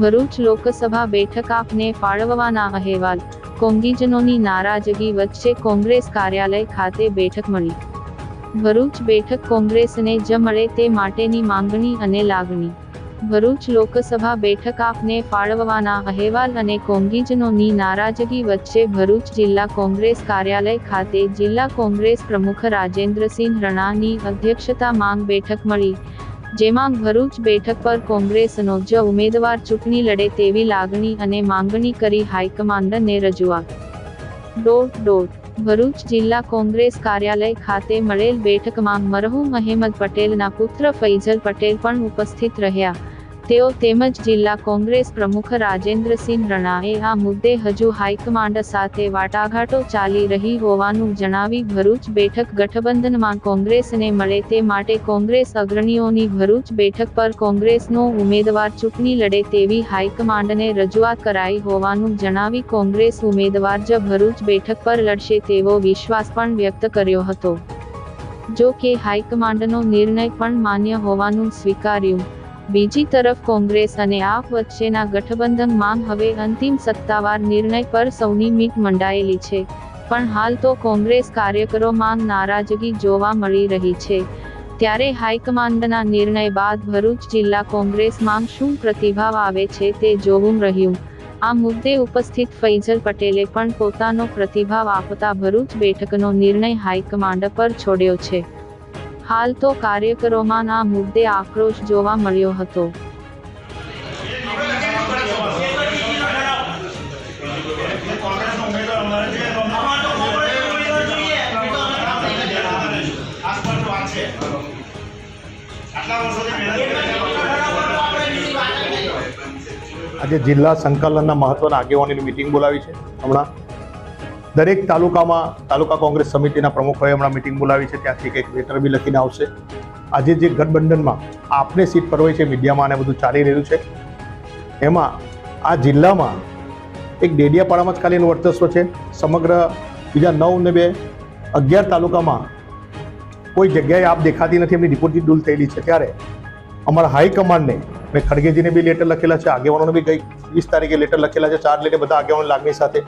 ભરૂચ લોકસભા બેઠક આપને ફાળવવાના અહેવાલ. કોંગીજનોની નારાજગી વચ્ચે કોંગ્રેસ કાર્યાલય ખાતે બેઠક મળી. ભરૂચ બેઠક કોંગ્રેસને જ મળે તે માટેની માંગણી અને લાગણી. ભરૂચ લોકસભા બેઠક આપને ફાળવવાના અહેવાલ અને કોંગીજનોની નારાજગી વચ્ચે ભરૂચ જિલ્લા કોંગ્રેસ કાર્યાલય ખાતે જિલ્લા કોંગ્રેસ પ્રમુખ રાજેન્દ્રસિંહ રણાની અધ્યક્ષતા માંગ બેઠક મળી. જેમાં ભરૂચ બેઠક પર કોંગ્રેસનો જ ઉમેદવાર ચૂંટણી લડે તેવી લાગણી અને માંગણી કરી હાઈકમાન્ડને રજૂઆત. Dot dot. ભરૂચ જિલ્લા કોંગ્રેસ કાર્યાલય ખાતે મળેલ બેઠકમાં મરહુમ અહેમદ પટેલના પુત્ર ફૈઝલ પટેલ પણ ઉપસ્થિત રહ્યા. તેઓ તેમજ જિલ્લા કોંગ્રેસ પ્રમુખ રાજેન્દ્રસિંહ રણાએ આ મુદ્દે હજુ હાઈકમાન્ડ સાથે વાટાઘાટો ચાલી રહી હોવાનું જણાવી ભરૂચ બેઠક ગઠબંધનમાં કોંગ્રેસને મળે તે માટે કોંગ્રેસ અગ્રણીઓની ભરૂચ બેઠક પર કોંગ્રેસનો ઉમેદવાર ચૂંટણી લડે તેવી હાઈકમાન્ડને રજૂઆત કરાઈ હોવાનું જણાવી કોંગ્રેસ ઉમેદવાર જ ભરૂચ બેઠક પર લડશે તેવો વિશ્વાસ પણ વ્યક્ત કર્યો હતો. જો કે હાઈકમાન્ડનો નિર્ણય પણ માન્ય હોવાનું સ્વીકાર્યું. બીજી તરફ કોંગ્રેસ અને આપ વચ્ચેના ગઠબંધનમાં હવે અંતિમ સત્તાવાર નિર્ણય પર સૌની મીટ મંડાયેલી છે. પણ હાલ તો કોંગ્રેસ કાર્યકરોમાં નારાજગી જોવા મળી રહી છે. ત્યારે હાઈકમાન્ડના નિર્ણય બાદ ભરૂચ જિલ્લા કોંગ્રેસમાં શું પ્રતિભાવ આવે છે તે જોવું રહ્યું. આ મુદ્દે ઉપસ્થિત ફૈઝલ પટેલે પણ પોતાનો પ્રતિભાવ આપતા ભરૂચ બેઠકનો નિર્ણય હાઈકમાન્ડ પર છોડ્યો છે. હાલ તો કાર્યકરોમાં આ મુદ્દે આક્રોશ જોવા મળ્યો હતો. આજે જિલ્લા સંકલનના મહત્વના આગેવાનીની મિટિંગ બોલાવી છે. હમણાં દરેક તાલુકામાં તાલુકા કોંગ્રેસ સમિતિના પ્રમુખોએ હમણાં મિટિંગ બોલાવી છે, ત્યાંથી કંઈક લેટર બી લખીને આવશે. આજે જે ગઠબંધનમાં આપને સીટ પર હોય છે, મીડિયામાં અને બધું ચાલી રહ્યું છે, એમાં આ જિલ્લામાં એક ડેડિયાપાડામાં જ ખાલી એનું વર્ચસ્વ છે. સમગ્ર બીજા નવ ને બે અગિયાર તાલુકામાં કોઈ જગ્યાએ આપ દેખાતી નથી, એમની ડિપોઝિટ ડૂલ થયેલી છે. ત્યારે અમારા હાઈકમાન્ડને મેં ખડગેજીને બી લેટર લખેલા છે, આગેવાનોને બી ગઈ વીસ તારીખે લેટર લખેલા છે, ચાર લઈને બધા આગેવાનો લાગણી સાથે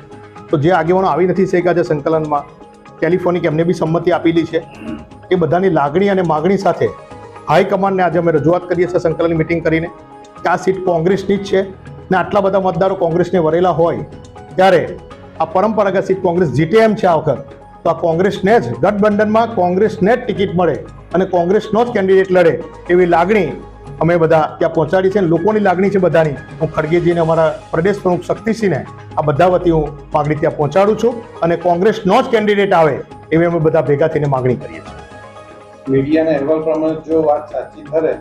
તો જે આગેવાનો આવી નથી શક્યા છે સંકલનમાં, ટેલિફોનિક એમને બી સંમતિ આપેલી છે. એ બધાની લાગણી અને માગણી સાથે હાઈકમાન્ડને આજે અમે રજૂઆત કરીએ છીએ સંકલનની મિટિંગ કરીને કે આ સીટ કોંગ્રેસની જ છે ને આટલા બધા મતદારો કોંગ્રેસને વરેલા હોય ત્યારે આ પરંપરાગત સીટ કોંગ્રેસ જીતે એમ છે આ વખત, તો આ કોંગ્રેસને જ ગઠબંધનમાં કોંગ્રેસને જ ટિકિટ મળે અને કોંગ્રેસનો જ કેન્ડિડેટ લડે એવી લાગણી અમે બધા ત્યાં પહોંચાડી છે અને લોકોની લાગણી છે બધાની. હું ખડગેજીને અમારા પ્રદેશ પ્રમુખ શક્તિસિંહને આ બધા વતી હું માગણી ત્યાં પહોંચાડું છું અને કોંગ્રેસનો જ કેન્ડિડેટ આવે એવી અમે બધા ભેગા થઈને માગણી કરીએ છીએ. મીડિયાના અહેવાલ પ્રમાણે જો વાત સાચી ઠરે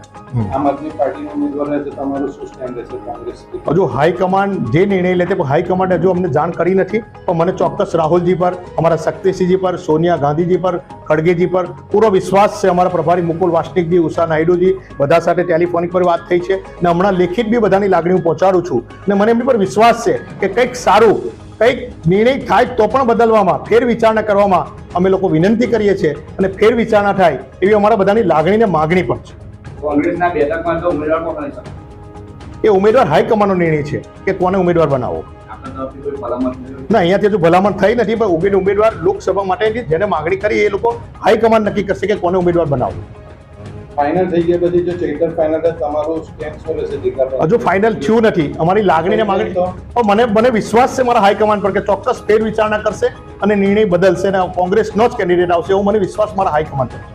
આમ આદમી પાર્ટીનો ઉમેદવાર તો તમારું શું સ્ટેન્ડ રહેશે કોંગ્રેસ હજુ હાઈકમાન્ડ જે નિર્ણય લે તે હાઈકમાન્ડે હજુ અમને જાણ કરી નથી. પણ મને ચોક્કસ રાહુલજી પર અમારા શક્તિસિંહજી પર સોનિયા ગાંધીજી પર ખડગેજી પર પૂરો વિશ્વાસ છે અમારા પ્રભારી મુકુલ વાસનિકજી ઉષા નાયડુજી બધા સાથે ટેલિફોનિક પર વાત થઈ છે. ને હમણાં લેખિત બી બધાની લાગણી હું પહોંચાડું છું. ને મને એમની પર વિશ્વાસ છે કે કંઈક સારું કંઈક નિર્ણય થાય તો પણ બદલવામાં ફેર વિચારણા કરવામાં અમે લોકો વિનંતી કરીએ છીએ અને ફેર વિચારણા થાય એવી અમારા બધાની લાગણી ને માગણી પણ છે. કોંગ્રેસના બેઠકમાં તો ઉમેદવાર કોણ એ ઉમેદવાર હાઈકમાન્ડનો નિર્ણય છે કે કોને ઉમેદવાર નથી ના અહીંયાથી હજુ ભલામણ થઈ નથી પણ ઉમેદ ઉમેદવાર લોકસભા માટેની જેને માગણી કરી એ લોકો હાઈકમાન્ડ નક્કી કરશે કે કોને ઉમેદવાર બનાવવું. ફાઇનલ થઈ ગયા પછી જો ચૈતર ફાઇનલ તમારું સ્ટેન્ડ શું રહેશે જિલ્લા પર? હજુ ફાઇનલ થયું નથી અમારી લાગણી ને માગણી પણ મને મને વિશ્વાસ છે મારા હાઈકમાન્ડ પર કે ચોક્કસ ફેર વિચારણા કરશે અને નિર્ણય બદલશે અને કોંગ્રેસનો જ કેન્ડિડેટ આવશે એવો મને વિશ્વાસ મારા હાઈકમાન્ડ પર છે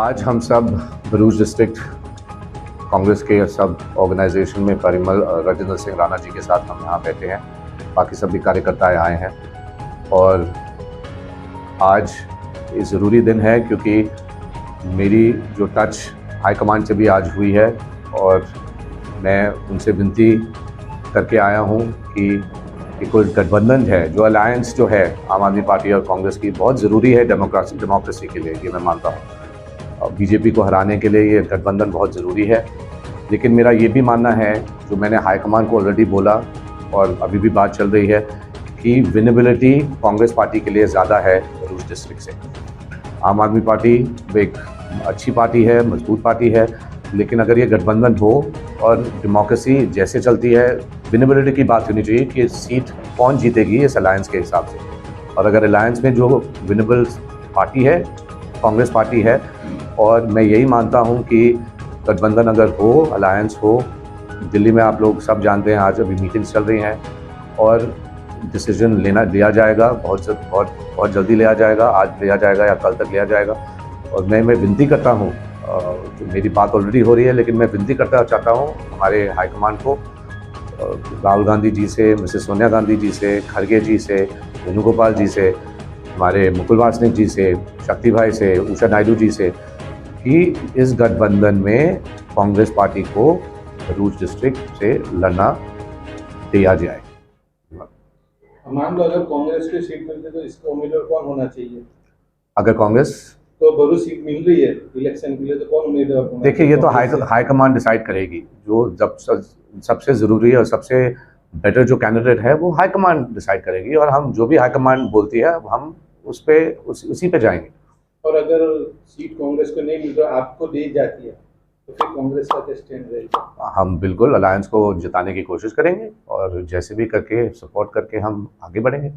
आज हम सब भरूच डिस्ट्रिक्ट कांग्रेस के सब ऑर्गेनाइजेशन में परिमल अ, राजेंद्र सिंह राणा जी के साथ हम यहाँ बैठे हैं बाकी सभी कार्यकर्ताएं आए हैं और आज ये ज़रूरी दिन है क्योंकि मेरी जो टच हाईकमांड से भी आज हुई है और मैं उनसे विनती करके आया हूँ कि कि कोई गठबंधन है, जो अलायंस जो है आम आदमी पार्टी और कांग्रेस की, बहुत ज़रूरी है डेमोक्रेसी डेमोक्रेसी के लिए, ये मैं मानता हूँ। और बीजेपी को हराने के लिए ये गठबंधन बहुत ज़रूरी है। लेकिन मेरा ये भी मानना है, जो मैंने हाईकमान को ऑलरेडी बोला और अभी भी बात चल रही है, कि विनेबिलिटी कांग्रेस पार्टी के लिए ज़्यादा है भरूच डिस्ट्रिक्ट से। आम आदमी पार्टी एक अच्छी पार्टी है, मज़बूत पार्टी है, लेकिन अगर ये गठबंधन हो और डेमोक्रेसी जैसे चलती है विनेबिलिटी की बात होनी चाहिए कि सीट कौन जीतेगी इस अलायंस के हिसाब से। और अगर अलायंस में जो विनेबल पार्टी है, कांग्रेस पार्टी है, और मैं यही मानता हूँ कि गठबंधन अगर हो अलायंस हो, दिल्ली में आप लोग सब जानते हैं, आज अभी मीटिंग्स चल रही हैं, और डिसीज़न लेना, लिया जाएगा, बहुत बहुत बहुत जल्दी लिया जाएगा, आज लिया जाएगा या कल तक लिया जाएगा और मैं मैं विनती करता हूँ तो मेरी बात ऑलरेडी हो रही है लेकिन मैं विनती करता चाहता हूँ हमारे हाईकमान को राहुल गांधी जी से मिसेस सोनिया गांधी जी से खड़गे जी से वेणुगोपाल जी से हमारे मुकुल वासनिक जी से शक्ति भाई से उषा नायडू जी से कि इस गठबंधन में कांग्रेस पार्टी को भरूच डिस्ट्रिक्ट से लड़ना दिया जाए। मान लो अगर कांग्रेस को सीट मिलती तो इसका उम्मीदवार कौन होना चाहिए? अगर कांग्रेस तो भरूच सीट मिल रही है इलेक्शन के लिए तो कौन उम्मीदवार देखिए ये तो हाई हाईकमान डिसाइड करेगी। जो जब सबसे ज़रूरी है और सबसे बेटर जो कैंडिडेट है वो हाईकमान डिसाइड करेगी और हम जो भी हाईकमान बोलती है हम उस पे उस, उसी पे जाएँगे। और अगर सीट कांग्रेस को नहीं मिल तो आपको दी जाती है तो फिर कांग्रेस का स्टैंड रहेगा? हम बिल्कुल अलायंस को जिताने की कोशिश करेंगे और जैसे भी करके सपोर्ट करके हम आगे बढ़ेंगे।